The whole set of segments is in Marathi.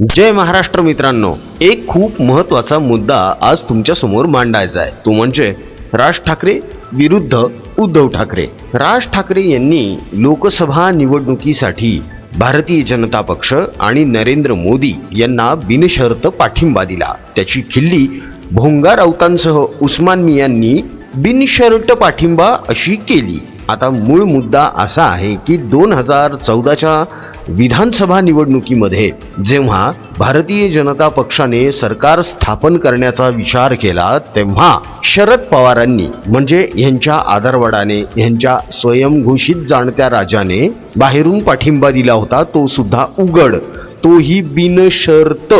जय महाराष्ट्र मित्रांनो एक खूप महत्त्वाचा मुद्दा आज तुमच्यासमोर मांडायचा आहे. तो म्हणजे राज ठाकरे विरुद्ध उद्धव ठाकरे. राज ठाकरे यांनी लोकसभा निवडणुकीसाठी भारतीय जनता पक्ष आणि नरेंद्र मोदी यांना बिनशर्त पाठिंबा दिला. त्याची खिल्ली भोंगा राऊतांसह उस्मान मियांनी बिनशर्त पाठिंबा अशी केली. आता मूळ मुद्दा असा आहे की दोन हजार चौदाच्या विधानसभा निवडणुकीमध्ये जेव्हा भारतीय जनता पक्षाने सरकार स्थापन करण्याचा विचार केला तेव्हा शरद पवारांनी म्हणजे यांच्या आधारवडाने यांच्या स्वयंघोषित जाणत्या राजाने बाहेरून पाठिंबा दिला होता तो सुद्धा उघड. तोही बिनशर्त.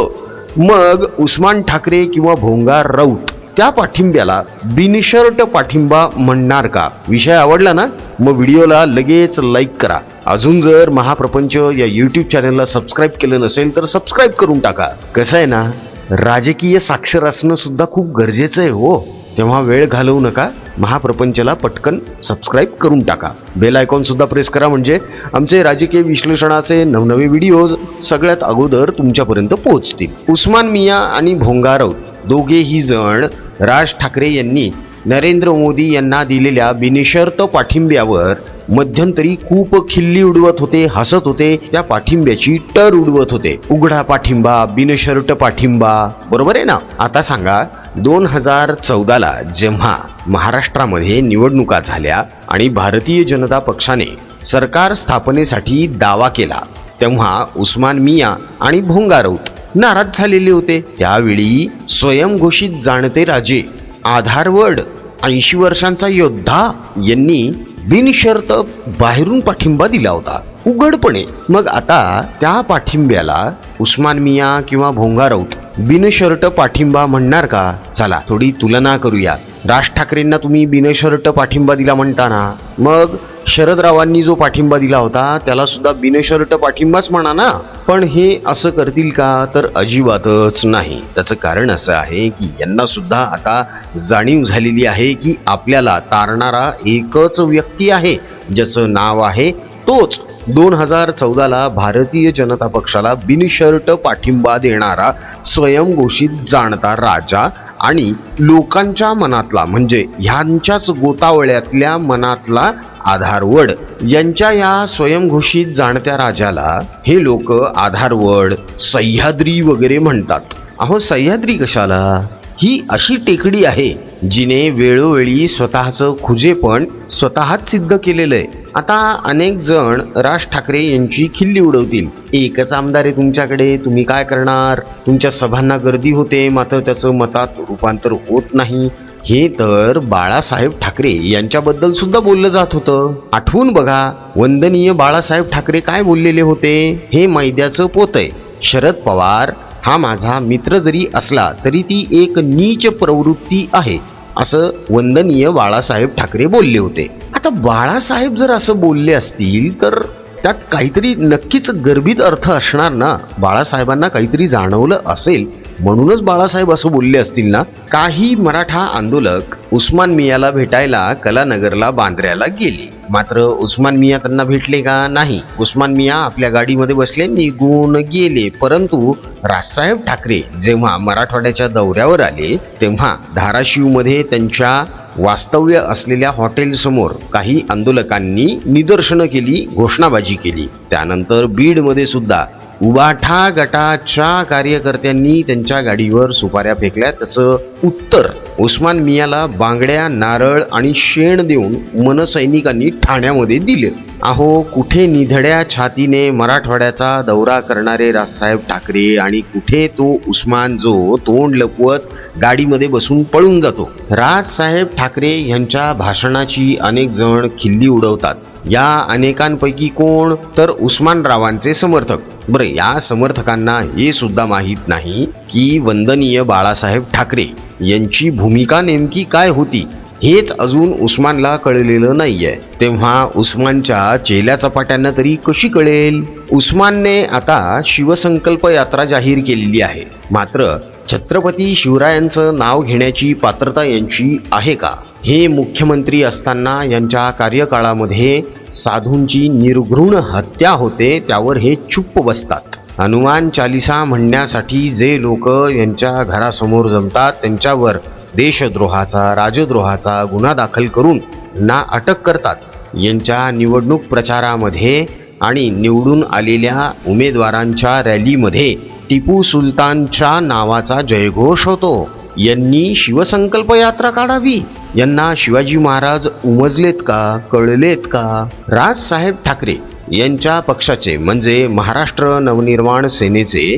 मग उस्मान ठाकरे किंवा भोंगा राऊत त्या पाठिंब्याला बिनशर्ट पाठिंबा म्हणणार का? विषय आवडला ना? मग व्हिडिओला लगेच लाईक करा. अजून जर महाप्रपंच या यूट्यूब चॅनलला सबस्क्राईब केलं नसेल तर सबस्क्राईब करून टाका. कसं आहे ना? राजकीय साक्षर असणं सुद्धा खूप गरजेचं आहे हो. तेव्हा वेळ घालवू नका. महाप्रपंचला पटकन सबस्क्राईब करून टाका. बेल आयकॉन सुद्धा प्रेस करा म्हणजे आमचे राजकीय विश्लेषणाचे नवनवे व्हिडिओज सगळ्यात अगोदर तुमच्यापर्यंत पोहोचतील. उस्मान मिया आणि भोंगा राऊत दोघेही जण राज ठाकरे यांनी नरेंद्र मोदी यांना दिलेल्या बिनशर्त पाठिंब्यावर मध्यंतरी खूप खिल्ली उडवत होते हसत होते त्या पाठिंब्याची टर उडवत होते. उघडा पाठिंबा बिनशर्ट पाठिंबा बरोबर आहे ना? आता सांगा दोन हजार चौदाला जेव्हा महाराष्ट्रामध्ये निवडणुका झाल्या आणि भारतीय जनता पक्षाने सरकार स्थापनेसाठी दावा केला तेव्हा उस्मान मिया आणि भोंगा राऊत नाराज झालेले होते. त्यावेळी स्वयंघोषित जाणते राजे. आधारवड ऐंशी वर्षांचा योद्धा यांनी बिनशर्त बाहेरून पाठिंबा दिला होता. उघडपणे. मग आता त्या पाठिंब्याला उस्मान मिया किंवा भोंगा राऊत बिनशर्ट पाठिंबा म्हणणार का? चला थोडी तुलना करूया. राज ठाकरेंना तुम्ही बिनशर्ट पाठिंबा दिला म्हणताना मग शरदरावांनी जो पाठिंबा दिला होता त्याला सुद्धा बिनशर्ट पाठिंबाच म्हणा ना. पण हे असं करतील का? तर अजिबातच नाही. त्याचं कारण असं आहे की यांना सुद्धा आता जाणीव झालेली आहे की आपल्याला तारणारा एकच व्यक्ती आहे ज्याचं नाव आहे तोच. दोन हजार चौदाला भारतीय जनता पक्षाला बिनशर्ट पाठिंबा देणारा स्वयंघोषित जाणता राजा आणि लोकांच्या मनातला म्हणजे ह्यांच्याच गोतावळ्यातल्या मनातला आधारवड. यांच्या या स्वयंघोषित जाणत्या राजाला हे लोक आधारवड सह्याद्री वगैरे म्हणतात. अहो सह्याद्री कशाला? ही अशी टेकडी आहे जिने वेळोवेळी स्वतःचं खुजेपण स्वतःच सिद्ध केलेलं आहे. आता अनेक जण राज ठाकरे यांची खिल्ली उडवतील. एकच आमदार आहे तुमच्याकडे तुम्ही काय करणार? तुमच्या सभांना गर्दी होते मात्र त्याचं मतात रूपांतर होत नाही. हे तर बाळासाहेब ठाकरे यांच्याबद्दल सुद्धा बोललं जात होतं. आठवून बघा वंदनीय बाळासाहेब ठाकरे काय बोललेले होते? हे मैद्याचं पोत आहे. शरद पवार हा माझा मित्र जरी असला तरी ती एक नीच प्रवृत्ती आहे. असं वंदनीय बाळासाहेब ठाकरे बोलले होते. आता बाळासाहेब जर असं बोलले असतील तर त्यात काहीतरी नक्कीच गर्भित अर्थ असणार ना? बाळासाहेबांना काहीतरी जाणवलं असेल म्हणूनच बाळासाहेब असं बोलले असतील ना काही मराठा आंदोलक उस्मान मियाला भेटायला कलानगरला बांद्र्याला गेले. मात्र उस्मान मिया त्यांना भेटले का नाही? उस्मान मिया आपल्या गाडीमध्ये बसले निघून गेले. परंतु राजसाहेब ठाकरे जेव्हा मराठवाड्याच्या दौऱ्यावर आले तेव्हा धाराशिवमध्ये त्यांच्या वास्तव्य असलेल्या हॉटेलसमोर काही आंदोलकांनी निदर्शनं केली घोषणाबाजी केली. त्यानंतर बीडमध्ये सुद्धा उबाठा गटाच्या कार्यकर्त्यांनी त्यांच्या गाडीवर सुपाऱ्या फेकल्या. त्याचं उत्तर उस्मान मियाला बांगड्या नारळ आणि शेण देऊन मनसैनिकांनी ठाण्यामध्ये दिले. अहो कुठे निधड्या छातीने मराठवाड्याचा दौरा करणारे राजसाहेब ठाकरे आणि कुठे तो उस्मान जो तोंड लपवत गाडीमध्ये बसून पळून जातो. राजसाहेब ठाकरे यांच्या भाषणाची अनेक जण खिल्ली उडवतात. या अनेकांपैकी कोण? तर उस्मानरावांचे समर्थक. बरं या समर्थकांना हे सुद्धा माहीत नाही की वंदनीय बाळासाहेब ठाकरे यांची भूमिका नेमकी काय होती हेच अजून उस्मानला कळलेलं नाहीये. तेव्हा उस्मानच्या चेल्या चपाट्यांना तरी कशी कळेल? उस्मानने आता शिवसंकल्प यात्रा जाहीर केलेली आहे. मात्र छत्रपती शिवरायांचं नाव घेण्याची पात्रता यांची आहे का? हे मुख्यमंत्री असताना यांच्या कार्यकाळामध्ये साधूंची निर्घृण हत्या होते त्यावर हे चुप्प बसतात. हनुमान चालिसा म्हणण्यासाठी जे लोक यांच्या घरासमोर जमतात त्यांच्यावर देशद्रोहाचा राजद्रोहाचा गुन्हा दाखल करून ना अटक करतात. यांच्या निवडणूक प्रचारामध्ये आणि निवडून आलेल्या उमेदवारांच्या रॅलीमध्ये टिपू सुलतानच्या नावाचा जयघोष होतो. यांनी शिवसंकल्प यात्रा काढावी. यांना शिवाजी महाराज उमजलेत का कळलेत का? राजसाहेब ठाकरे यांच्या पक्षाचे म्हणजे महाराष्ट्र नवनिर्माण सेनेचे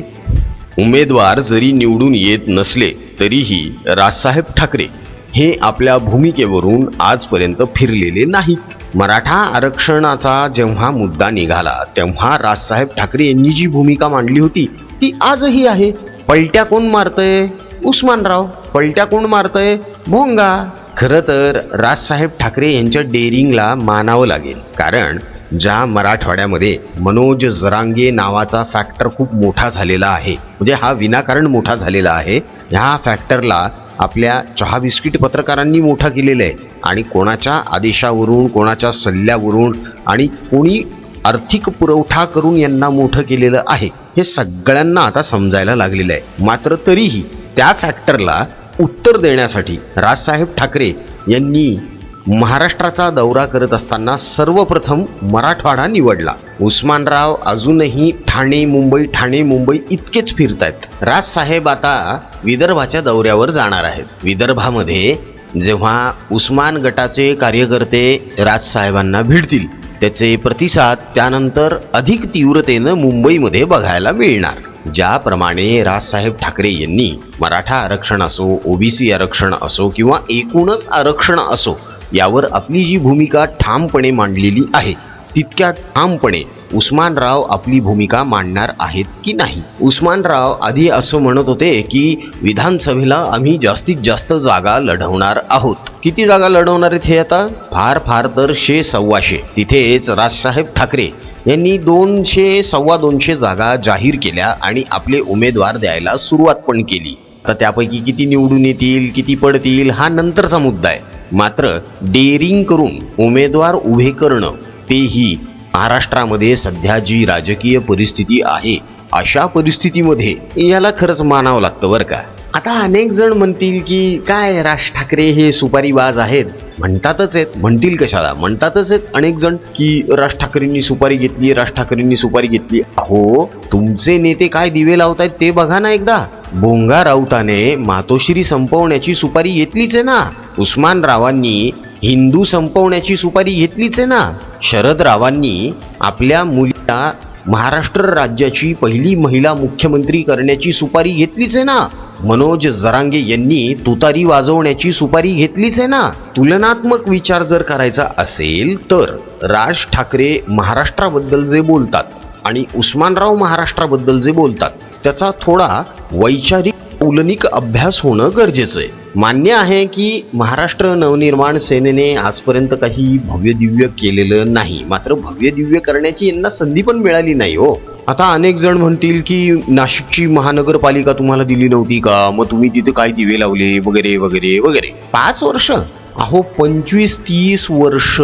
उमेदवार जरी निवडून येत नसले तरीही राजसाहेब ठाकरे हे आपल्या भूमिकेवरून आजपर्यंत फिरलेले नाहीत. मराठा आरक्षणाचा जेव्हा मुद्दा निघाला तेव्हा राजसाहेब ठाकरे यांनी जी भूमिका मांडली होती ती आजही आहे. पलट्या कोण मारतय? उस्मानराव पलट्या कोण मारतय भोंगा. खरं तर राजसाहेब ठाकरे यांच्या डेअरिंगला मानावं लागेल. कारण ज्या मराठवाड्यामध्ये मनोज जरांगे नावाचा फॅक्टर खूप मोठा झालेला आहे म्हणजे हा विनाकारण मोठा झालेला आहे ह्या फॅक्टरला आपल्या चहा बिस्किट पत्रकारांनी मोठा केलेला आहे. आणि कोणाच्या आदेशावरून कोणाच्या सल्ल्यावरून आणि कोणी आर्थिक पुरवठा करून यांना मोठं केलेलं आहे हे सगळ्यांना आता समजायला लागलेलं आहे. मात्र तरीही त्या फॅक्टरला उत्तर देण्यासाठी राजसाहेब ठाकरे यांनी महाराष्ट्राचा दौरा करत असताना सर्वप्रथम मराठवाडा निवडला. उस्मानराव अजूनही ठाणे मुंबई ठाणे मुंबई इतकेच फिरतायत. राजसाहेब आता विदर्भाच्या दौऱ्यावर जाणार आहेत. विदर्भामध्ये जेव्हा उस्मान गटाचे कार्यकर्ते राजसाहेबांना भिडतील त्याचे प्रतिसाद त्यानंतर अधिक तीव्रतेनं मुंबईमध्ये बघायला मिळणार. ज्याप्रमाणे राजसाहेब ठाकरे यांनी मराठा आरक्षण असो ओबीसी आरक्षण असो किंवा एकूणच आरक्षण असो यावर आपली जी भूमिका ठामपणे मांडलेली आहे तितक्या ठामपणे उस्मानराव आपली भूमिका मांडणार आहेत की नाही? उस्मानराव आधी असं म्हणत होते की विधानसभेला आम्ही जास्तीत जास्त जागा लढवणार आहोत. किती जागा लढवणार आहेत हे आता? फार फार तर शे सव्वाशे. तिथेच राजसाहेब ठाकरे यांनी दोनशे सव्वा दोनशे जागा जाहीर केल्या आणि आपले उमेदवार द्यायला सुरुवात पण केली. तर त्यापैकी किती निवडून येतील किती पडतील हा नंतरचा मुद्दा आहे. मात्र डेअरिंग करून उमेदवार उभे करणं तेही महाराष्ट्रामध्ये सध्या जी राजकीय परिस्थिती आहे अशा परिस्थितीमध्ये याला खरंच मानावं लागतं बरं का? आता अनेक जण म्हणतील की काय राज ठाकरे हे सुपारीबाज आहेत? म्हणतातच आहेत. म्हणतील कशाला? म्हणतातच आहेत अनेक जण की राज ठाकरेंनी सुपारी घेतली राज ठाकरेंनी सुपारी घेतली. अहो तुमचे नेते काय दिवे लावतायत ते बघा ना एकदा. बोंगा राऊताने मातोश्री संपवण्याची सुपारी घेतलीच आहे ना. उस्मान रावांनी हिंदू संपवण्याची सुपारी घेतलीच आहे ना. शरद रावांनी आपल्या मुलीला महाराष्ट्र राज्याची पहिली महिला मुख्यमंत्री करण्याची सुपारी घेतलीच आहे ना. मनोज जरांगे यांनी तुतारी वाजवण्याची सुपारी घेतलीच आहे ना? तुलनात्मक विचार जर करायचा असेल तर राज ठाकरे महाराष्ट्राबद्दल जे बोलतात आणि उस्मानराव महाराष्ट्राबद्दल जे बोलतात त्याचा थोडा वैचारिक उलनिक अभ्यास होणं गरजेचं आहे. मान्य आहे की महाराष्ट्र नवनिर्माण सेनेने आजपर्यंत काही भव्य दिव्य केलेलं नाही. मात्र भव्य दिव्य करण्याची यांना संधी पण मिळाली नाही हो. आता अनेक जण म्हणतील की नाशिकची महानगरपालिका तुम्हाला दिली नव्हती का? मग तुम्ही तिथे काय दिवे लावले? वगैरे वगैरे वगैरे. पाच वर्ष. अहो पंचवीस तीस वर्ष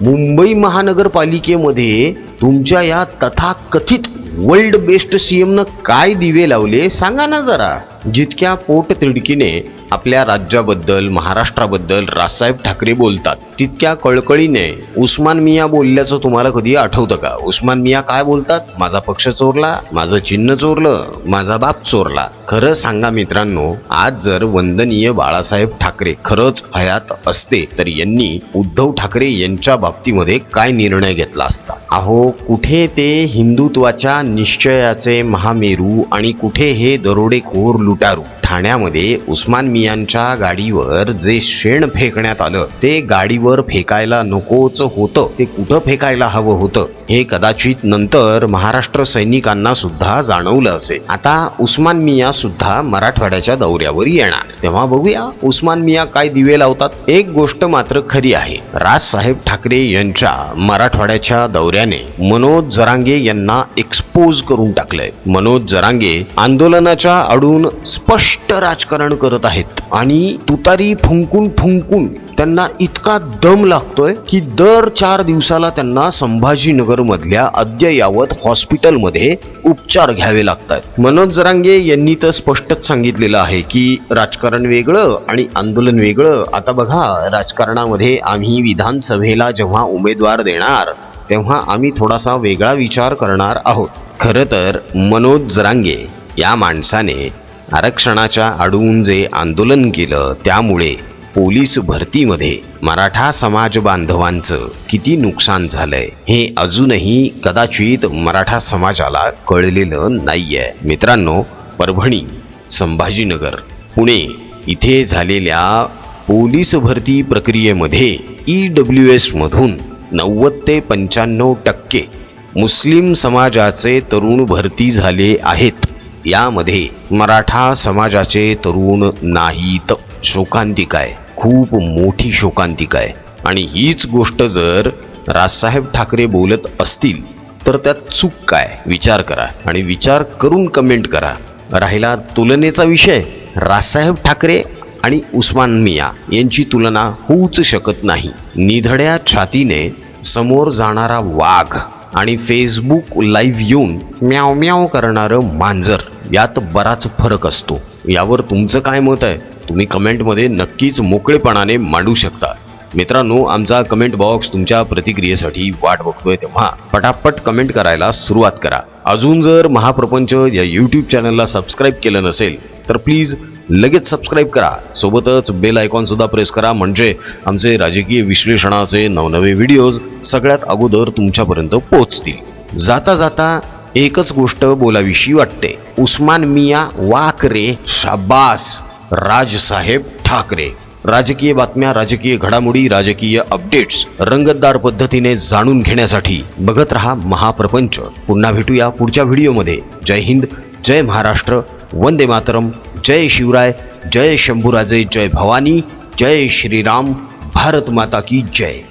मुंबई महानगरपालिकेमध्ये तुमच्या या तथाकथित वर्ल्ड बेस्ट सीएमनं काय दिवे लावले? सांगा ना जरा. जितक्या पोट तिडकीने आपल्या राज्याबद्दल महाराष्ट्राबद्दल राजसाहेब ठाकरे बोलतात तितक्या कळकळीने उस्मान मिया बोलल्याचं तुम्हाला कधी आठवतं का? उस्मान मिया काय बोलतात? माझा पक्ष चोरला माझं चिन्ह चोरलं माझा बाप चोरला. खरं सांगा मित्रांनो आज जर वंदनीय बाळासाहेब ठाकरे खरंच हयात असते तर यांनी उद्धव ठाकरे यांच्या बाबतीमध्ये काय निर्णय घेतला असता? अहो कुठे ते हिंदुत्वाच्या निश्चयाचे महामेरू आणि कुठे हे दरोडेखोर लुटारू. ठाण्यामध्ये उस्मान मियांच्या गाडीवर जे शेण फेकण्यात आलं ते गाडीवर फेकायला नकोच होतं. ते कुठं फेकायला हवं होतं? हे कदाचित नंतर महाराष्ट्र सैनिकांना सुद्धा जाणवलं असेल. आता उस्मान मिया सुद्धा मराठवाड्याच्या दौऱ्यावर येणार. तेव्हा बघूया उस्मान मिया काय दिवे लावतात. एक गोष्ट मात्र खरी आहे. राजसाहेब ठाकरे यांच्या मराठवाड्याच्या दौऱ्याने मनोज जरांगे यांना एक्सपोज करून टाकलंय. मनोज जरांगे आंदोलनाच्या आडून स्पष्ट राजकारण करत आहेत. आणि तुतारी फुंकून फुंकून त्यांना इतका दम लागतोय की दर चार दिवसाला त्यांना संभाजीनगर मधल्या अद्ययावत हॉस्पिटलमध्ये उपचार घ्यावे लागतात मनोज जरांगे यांनी तर स्पष्टच सांगितलेलं आहे की राजकारण वेगळं आणि आंदोलन वेगळं. आता बघा राजकारणामध्ये आम्ही विधानसभेला जेव्हा उमेदवार देणार तेव्हा आम्ही थोडासा वेगळा विचार करणार आहोत. खरं तर मनोज जरांगे या माणसाने आरक्षणाच्या अडवून जे आंदोलन केलं त्यामुळे पोलीस भरतीमध्ये मराठा समाज बांधवांचं किती नुकसान झालंय हे अजूनही कदाचित मराठा समाजाला कळलेलं नाहीये. मित्रांनो परभणी संभाजीनगर पुणे इथे झालेल्या पोलीस भरती प्रक्रियेमध्ये ई डब्ल्यू एसमधून नव्वद ते पंच्याण्णव टक्के मुस्लिम समाजाचे तरुण भरती झाले आहेत. यामध्ये मराठा समाजाचे तरुण नाहीत. शोकांतिका आहे खूप मोठी शोकांतिका आहे आणि हीच गोष्ट जर राजसाहेब ठाकरे बोलत असतील तर त्यात चूक काय? विचार करा. आणि विचार करून कमेंट करा. राहिला तुलनेचा विषय. राजसाहेब ठाकरे आणि उस्मान मिया यांची तुलना होऊच शकत नाही. निधड्या छातीने समोर जाणारा वाघ. आणि फेसबुक लाईव्ह येऊन म्याव म्याव करणारं मांजर यात बराच फरक असतो. यावर तुमचं काय मत आहे? तुम्ही कमेंटमध्ये नक्कीच मोकळेपणाने मांडू शकता. मित्रांनो आमचा कमेंट बॉक्स तुमच्या प्रतिक्रियेसाठी वाट बघतोय तेव्हा पटापट कमेंट करायला सुरुवात करा. अजून जर महाप्रपंच या यूट्यूब चॅनलला सबस्क्राईब केलं नसेल तर प्लीज लगेच सबस्क्राईब करा. सोबतच बेल आयकॉन सुद्धा प्रेस करा. म्हणजे आमचे राजकीय विश्लेषणाचे नवनवे व्हिडिओज सगळ्यात अगोदर तुमच्यापर्यंत पोहोचतील. जाता जाता एकच गोष्ट बोलाविषयी वाटते. उस्मान मिया वाकरे शाबास. राजसाहेब ठाकरे. राजकीय बातम्या राजकीय घडामोडी राजकीय अपडेट्स रंगतदार पद्धतीने जाणून घेण्यासाठी बघत रहा महाप्रपंच. पुन्हा भेटूया पुढच्या व्हिडिओमध्ये जय हिंद जय महाराष्ट्र. वंदे मातरम। जय शिवराय जय शंभूराजे जय भवानी जय श्रीराम। भारत माता की जय।